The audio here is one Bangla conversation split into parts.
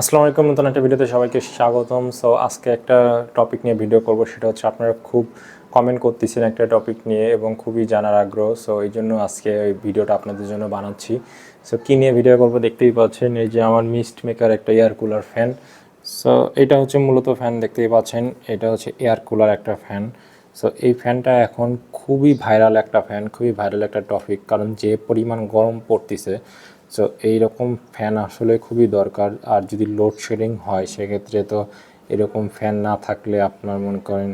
আসসালামু আলাইকুম, নতুন একটা ভিডিওতে সবাইকে স্বাগতম। সো আজকে একটা টপিক নিয়ে ভিডিও করব, সেটা হচ্ছে আপনারা খুব কমেন্ট করতেছেন একটা টপিক নিয়ে এবং খুবই জানার আগ্রহ। সো এই জন্য আজকে এই ভিডিওটা আপনাদের জন্য বানাচ্ছি। সো কী নিয়ে ভিডিও করব দেখতেই পাচ্ছেন, এই যে আমার মিস্ট মেকার একটা এয়ার কুলার ফ্যান সো এটা হচ্ছে মূলত ফ্যান দেখতেই পাচ্ছেন, এটা হচ্ছে এয়ার কুলার একটা ফ্যান সো এই ফ্যানটা এখন খুবই ভাইরাল একটা ফ্যান খুবই ভাইরাল একটা টপিক কারণ যে পরিমাণ গরম পড়তেছে সো এইরকম ফ্যান আসলে খুবই দরকার। আর যদি লোডশেডিং হয়, সেক্ষেত্রে তো এরকম ফ্যান না থাকলে আপনার মনে করেন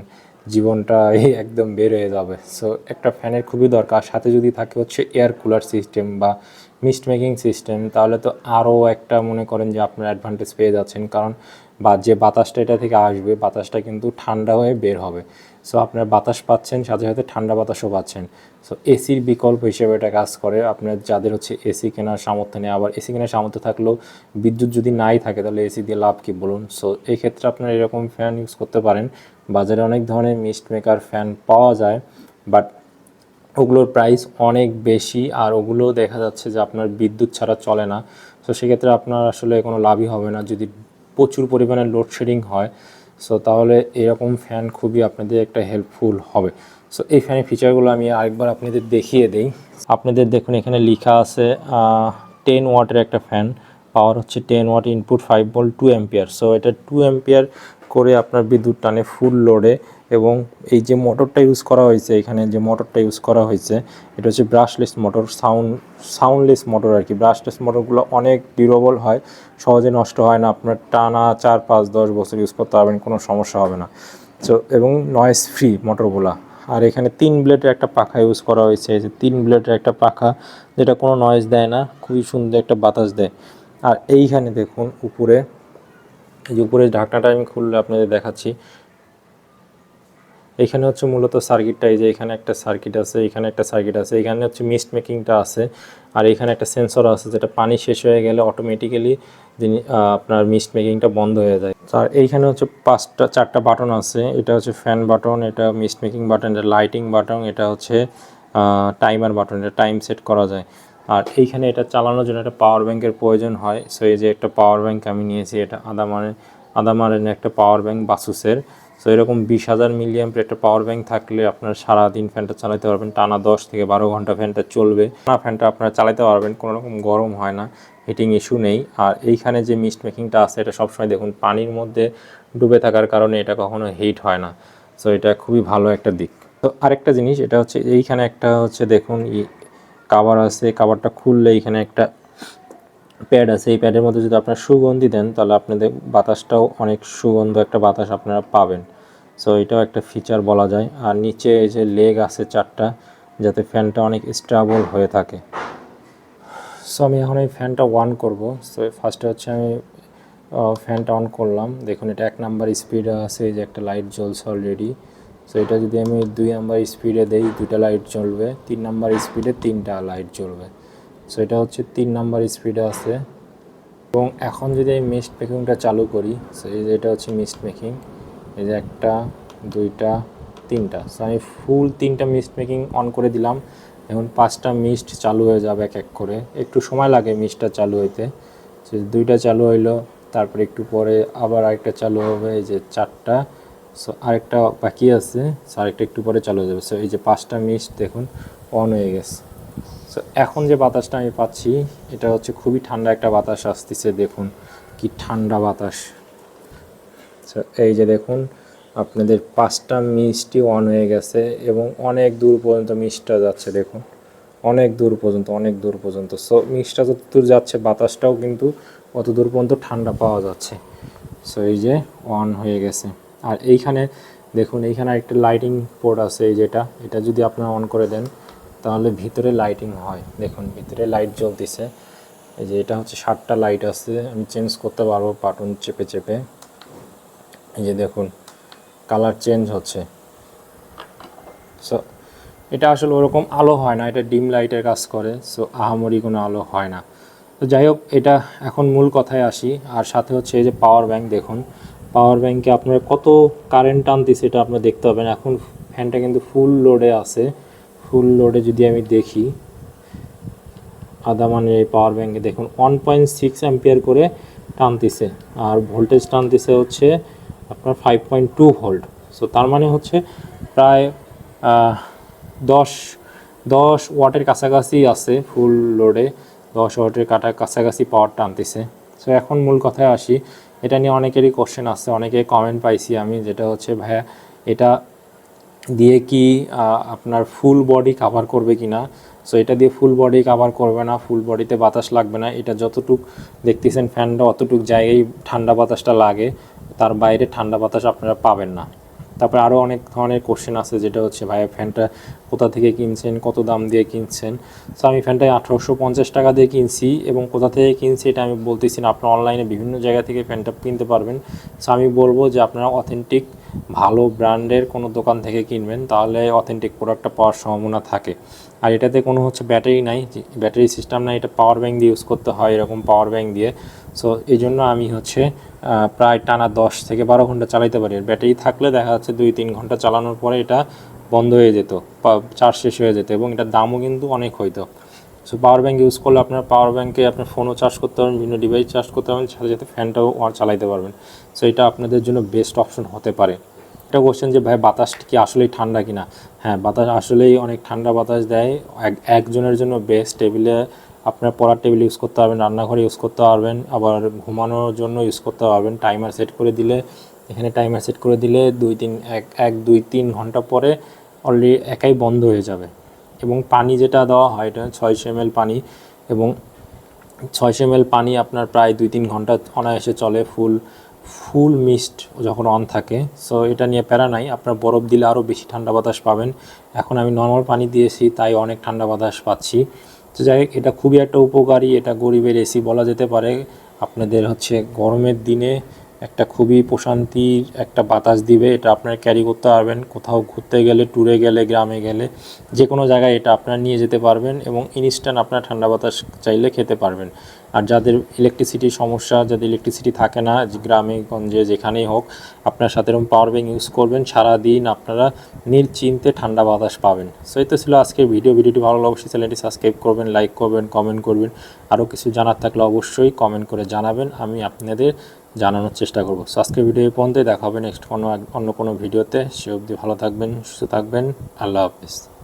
জীবনটা একদম বের হয়ে যাবে। সো একটা ফ্যানের খুবই দরকার। সাথে যদি থাকে হচ্ছে এয়ার কুলার সিস্টেম বা মিস্ট মেকিং সিস্টেম তাহলে তো আরও একটা মনে করেন যে আপনার অ্যাডভান্টেজ পেয়ে যাচ্ছেন। কারণ বা যে বাতাসটা এটা থেকে আসবে, বাতাসটা কিন্তু ঠান্ডা হয়ে বের হবে। সো আপনার বাতাস পাচ্ছেন, সাথে সাথে ঠান্ডা বাতাসও পাচ্ছেন। সো এসির বিকল্প হিসেবে এটা কাজ করে। আপনার যাদের হচ্ছে এসি কেনার সামর্থ্য নেই, আবার এসি কেনার সামর্থ্য থাকলেও বিদ্যুৎ যদি নাই থাকে, তাহলে এসি দিয়ে লাভ কী বলুন? সো এই ক্ষেত্রে আপনারা এরকম ফ্যান ইউজ করতে পারেন। বাজারে অনেক ধরনের মিস্ট মেকার ফ্যান পাওয়া যায় বাট ওগুলোর প্রাইস অনেক বেশি, আর ওগুলো দেখা যাচ্ছে যে আপনার বিদ্যুৎ ছাড়া চলে না। তো সেক্ষেত্রে আপনার আসলে কোনো লাভই হবে না। যদি প্রচুর পরিমাণে লোডশেডিং হয় সো তাহলে এরকম ফ্যান খুবই আপনাদের একটা হেল্পফুল হবে। সো এই ফ্যানের ফিচারগুলো আমি আরেকবার আপনাদের দেখিয়ে দিই। আপনাদের দেখুন, এখানে লিখা আছে টেন ওয়াটের একটা ফ্যান পাওয়ার হচ্ছে টেন ওয়াট ইনপুট ফাইভ বল টু অ্যাম্পিয়ার সো এটা টু অ্যাম্পিয়ার করে আপনার বিদ্যুৎ টানে ফুল লোডে এবং এই যে মোটরটা ইউজ করা হয়েছে, এখানে যে মোটরটা ইউজ করা হয়েছে, এটা হচ্ছে brushless motor sound soundless motor আর কি। ব্রাশলেস মোটরগুলো অনেক ডিউরেবল হয়, সহজে নষ্ট হয় না, আপনার টানা চার, পাঁচ, দশ বছর ইউজ করতে পারবেন, কোনো সমস্যা হবে না। সো এবং নয়েজ ফ্রি মোটরগুলা আর এখানে তিন ব্লেডের একটা পাখা ইউজ করা হয়েছে, এই যে তিন ব্লেডের একটা পাখা, যেটা কোনো নয়েজ দেয় না, খুবই সুন্দর একটা বাতাস দেয়। আর এইখানে দেখুন, উপরে, এই যে উপরে ঢাকনাটা আমি খুললে আপনাদের দেখাচ্ছি এখানে হচ্ছে মূলত সার্কিটটা এই যে এখানে একটা সার্কিট আছে, এখানে একটা সার্কিট আছে, এখানে হচ্ছে মিস্ট মেকিংটা আছে, আর এখানে একটা সেন্সর আছে যেটা পানি শেষ হয়ে গেলে অটোমেটিক্যালি যিনি আপনার মিস্ট মেকিংটা বন্ধ হয়ে যায়। আর এইখানে হচ্ছে পাঁচটা, চারটা বাটন আছে, এটা হচ্ছে ফ্যান বাটন এটা মিস্ট মেকিং বাটন এটা লাইটিং বাটন এটা হচ্ছে টাইমার বাটন এটা টাইম সেট করা যায়। আর এইখানে এটা চালানোর জন্য একটা পাওয়ার ব্যাংকের প্রয়োজন হয় সো এই যে একটা পাওয়ার ব্যাংক আমি নিয়েছি, এটা আদামানের আদামারের একটা পাওয়ার ব্যাংক বাসুসের। সো এরকম বিশ হাজার মিলিয়ামের একটা পাওয়ার ব্যাংক থাকলে আপনার সারাদিন ফ্যানটা চালাতে পারবেন। টানা দশ থেকে বারো ঘণ্টা ফ্যানটা চলবে। না ফ্যানটা আপনারা চালাতে পারবেন কোনো রকম গরম হয় না হিটিং ইস্যু নেই। আর এইখানে যে মিস্ট মেকিংটা আছে, এটা সবসময় দেখুন, পানির মধ্যে ডুবে থাকার কারণে এটা কখনো হিট হয় না। সো এটা খুবই ভালো একটা দিক। তো, আরেকটা জিনিস, এটা হচ্ছে এইখানে একটা হচ্ছে দেখুন কাভার আছে কাভারটা খুললে এইখানে একটা প্যাড আছে, এই প্যাডের মধ্যে যদি আপনারা সুগন্ধি দেন, তাহলে আপনাদের বাতাসটাও অনেক সুগন্ধ একটা বাতাস আপনারা পাবেন। সো এটাও একটা ফিচার বলা যায়। আর নিচে এই যে লেগ আছে চারটা, যাতে ফ্যানটা অনেক স্টেবল হয়ে থাকে। সো আমি এখন এই ফ্যানটা অন করব। সো ফার্স্টে হচ্ছে আমি ফ্যানটা অন করলাম। দেখুন, এটা এক নাম্বার স্পিডে আছে, এই যে একটা লাইট জ্বলছে অলরেডি সো এটা যদি আমি দুই নাম্বার স্পিডে দেই, দুইটা লাইট জ্বলবে, তিন নাম্বার স্পিডে তিনটা লাইট জ্বলবে। সো এটা হচ্ছে তিন নাম্বার স্পিডে আছে। এবং এখন যদি আমি মিস্ট মেকিংটা চালু করি সো এই যে এটা হচ্ছে মিস্ট মেকিং এই যে একটা, দুইটা, তিনটা। সো আমি ফুল তিনটা মিস্ট মেকিং অন করে দিলাম। এখন পাঁচটা মিস্ট চালু হয়ে যাবে এক এক করে। একটু সময় লাগে মিস্টটা চালু হইতে। সো দুইটা চালু হইল, তারপরে একটু পরে আবার আরেকটা চালু হবে, এই যে চারটা। সো আরেকটা বাকি আছে সো আরেকটা একটু পরে চালু হয়ে যাবে। সো এই যে পাঁচটা মিস্ট দেখুন অন হয়ে গেছে। সো এখন যে বাতাসটা আমি পাচ্ছি, এটা হচ্ছে খুবই ঠান্ডা একটা বাতাস আসতেছে, দেখুন কি ঠান্ডা বাতাস। সো এই যে দেখুন, আপনাদের পাঁচটা মিষ্টি অন হয়ে গেছে এবং অনেক দূর পর্যন্ত মিষ্টিটা যাচ্ছে, দেখুন। অনেক দূর পর্যন্ত, অনেক দূর পর্যন্ত। সো মিষ্টিটা যত দূর যাচ্ছে, বাতাসটাও কিন্তু অত দূর পর্যন্ত ঠান্ডা পাওয়া যাচ্ছে। সো এই যে অন হয়ে গেছে। আর এইখানে, দেখুন, এইখানে একটা লাইটিং পোর্ট আছে, এই যেটা। এটা যদি আপনারা অন করে দেন তাহলে ভিতরে লাইটিং হয়। দেখুন, ভিতরে লাইট জ্বলতেছে। এই যে এটা হচ্ছে সাতটা লাইট আছে, আমি চেঞ্জ করতে পারব বাটন চেপে চেপে। এই যে দেখুন কালার চেঞ্জ হচ্ছে। সো এটা আসলে ওরকম আলো হয় না, এটা ডিম লাইটের কাজ করে সো আহামরি কোনো আলো হয় না। তো যাই হোক, এটা এখন মূল কথায় আসি। আর সাথে হচ্ছে এই যে পাওয়ার ব্যাংক দেখুন পাওয়ার ব্যাংকে আপনারা কত কারেন্ট টানতেছে এটা আপনারা দেখতে পাবেন। এখন ফ্যানটা কিন্তু ফুল লোডে আছে। ফুল লোডে যদি আমি দেখি, আদামানের এই পাওয়ার ব্যাঙ্কে দেখুন ওয়ান পয়েন্ট সিক্স অ্যাম্পিয়ার করে টানতেছে। আর ভোল্টেজ টানতেছে হচ্ছে আপনার five point two volt so তার মানে হচ্ছে প্রায় দশ দশ ওয়াটের কাছাকাছি আছে ফুল লোডে দশ ওয়াটের কাটা, কাছাকাছি পাওয়ার টানতেছে। সো এখন মূল কথায় আসি, এটা নিয়ে অনেকেরই কোশ্চেন আছে, অনেকে কমেন্ট পাইছি আমি, যেটা হচ্ছে, ভাইয়া, এটা দিয়ে কি আপনার ফুল বডি কাভার করবে কি না সো এটা দিয়ে ফুল বডি কাভার করবে না ফুল বডিতে বাতাস লাগবে না। এটা যতটুক দেখতেছেন ফ্যানটা অতটুক জায়গায় ঠান্ডা বাতাসটা লাগে, তার বাইরে ঠান্ডা বাতাস আপনারা পাবেন না। তারপরে আরও অনেক ধরনের কোশ্চেন আছে, যেটা হচ্ছে, ভাইয়া, ফ্যানটা কোথা থেকে কিনছেন? কত দাম দিয়ে কিনছেন? সো আমি ফ্যানটা আঠারোশো পঞ্চাশ টাকা দিয়ে কিনছি এবং কোথা থেকে কিনছি এটা আমি বলতেছি না। আপনার অনলাইনে বিভিন্ন জায়গা থেকে ফ্যানটা কিনতে পারবেন। সো আমি বলব যে আপনারা অথেন্টিক ভালো ব্র্যান্ডের কোনো দোকান থেকে কিনবেন, তাহলে অথেন্টিক প্রোডাক্টটা পাওয়ার সম্ভাবনা থাকে। আর এটাতে কোনো হচ্ছে ব্যাটারি নাই ব্যাটারি সিস্টেম নাই, এটা পাওয়ার ব্যাঙ্ক দিয়ে ইউজ করতে হয় এরকম পাওয়ার ব্যাঙ্ক দিয়ে। সো এই জন্য আমি হচ্ছে প্রায় টানা দশ থেকে বারো ঘণ্টা চালাইতে পারি। ব্যাটারি থাকলে দেখা যাচ্ছে দুই তিন ঘণ্টা চালানোর পরে এটা বন্ধ হয়ে যেত চার্জ শেষ হয়ে যেত এবং এটার দামও কিন্তু অনেক হইতো। সো পাওয়ার ব্যাঙ্ক ইউজ করলে আপনার পাওয়ার ব্যাঙ্কে আপনার ফোনও চার্জ করতে পারবেন, বিভিন্ন ডিভাইস চার্জ করতে পারবেন, সাথে সাথে ফ্যানটাও আর চালাইতে পারবেন। সো এটা আপনাদের জন্য বেস্ট অপশন হতে পারে। এটা কোশ্চেন যে, ভাই বাতাসটা কি আসলেই ঠান্ডা কিনা? হ্যাঁ বাতাস আসলেই অনেক ঠান্ডা বাতাস দেয়। এক, একজনের জন্য বেস্ট টেবিলে আপনার পড়ার টেবিল ইউজ করতে পারবেন, রান্নাঘরে ইউজ করতে পারবেন, আবার ঘুমানোর জন্য ইউজ করতে পারবেন। টাইমার সেট করে দিলে, এখানে টাইমার সেট করে দিলে দুই তিন, এক এক, দুই, তিন ঘণ্টা পরে অলরেডি একাই বন্ধ হয়ে যাবে। এবং পানি যেটা দেওয়া হয়, এটা ছয়শো এম পানি এবং ছয়শো এম পানি আপনার প্রায় দুই তিন ঘণ্টা অনায়াসে চলে, ফুল ফুল মিস্ট যখন অন থাকে সো এটা নিয়ে প্যারা নাই। আপনার বরফ দিলে আরও বেশি ঠান্ডা বাতাস পাবেন। এখন আমি নর্মাল পানি দিয়েছি, তাই অনেক ঠান্ডা বাতাস পাচ্ছি। তো যাই এটা খুবই একটা উপকারী, এটা গরিবের এসি বলা যেতে পারে। আপনাদের হচ্ছে গরমের দিনে একটা খুবই প্রশান্তির একটা বাতাস দিবে, এটা আপনারা ক্যারি করতে পারবেন। কোথাও ঘুরতে গেলে ট্যুরে গেলে, গ্রামে গেলে যে কোনো জায়গায় এটা আপনারা নিয়ে যেতে পারবেন এবং ইনস্ট্যান্ট আপনার ঠান্ডা বাতাস চাইলে খেতে পারবেন। আর যাদের ইলেকট্রিসিটির সমস্যা, যাদের ইলেকট্রিসিটি থাকে না গ্রামে, গঞ্জে, যেখানেই হোক, আপনার সাথে এরকম পাওয়ার ব্যাঙ্ক ইউজ করবেন, সারাদিন আপনারা নিশ্চিন্তে ঠান্ডা বাতাস পাবেন। সো এই তো ছিল আজকের ভিডিও ভিডিওটি ভালো লাগলে অবশ্যই চ্যানেলটি সাবস্ক্রাইব করবেন লাইক করবেন কমেন্ট করবেন। আরও কিছু জানার থাকলে অবশ্যই কমেন্ট করে জানাবেন। আমি আপনাদের জানানোর চেষ্টা করব। সো আজকের ভিডিও এই পর্যন্তই। দেখা হবে নেক্সট কোনো, অন্য কোনো ভিডিওতে সে অবধি ভালো থাকবেন, সুস্থ থাকবেন। আল্লাহ হাফিজ।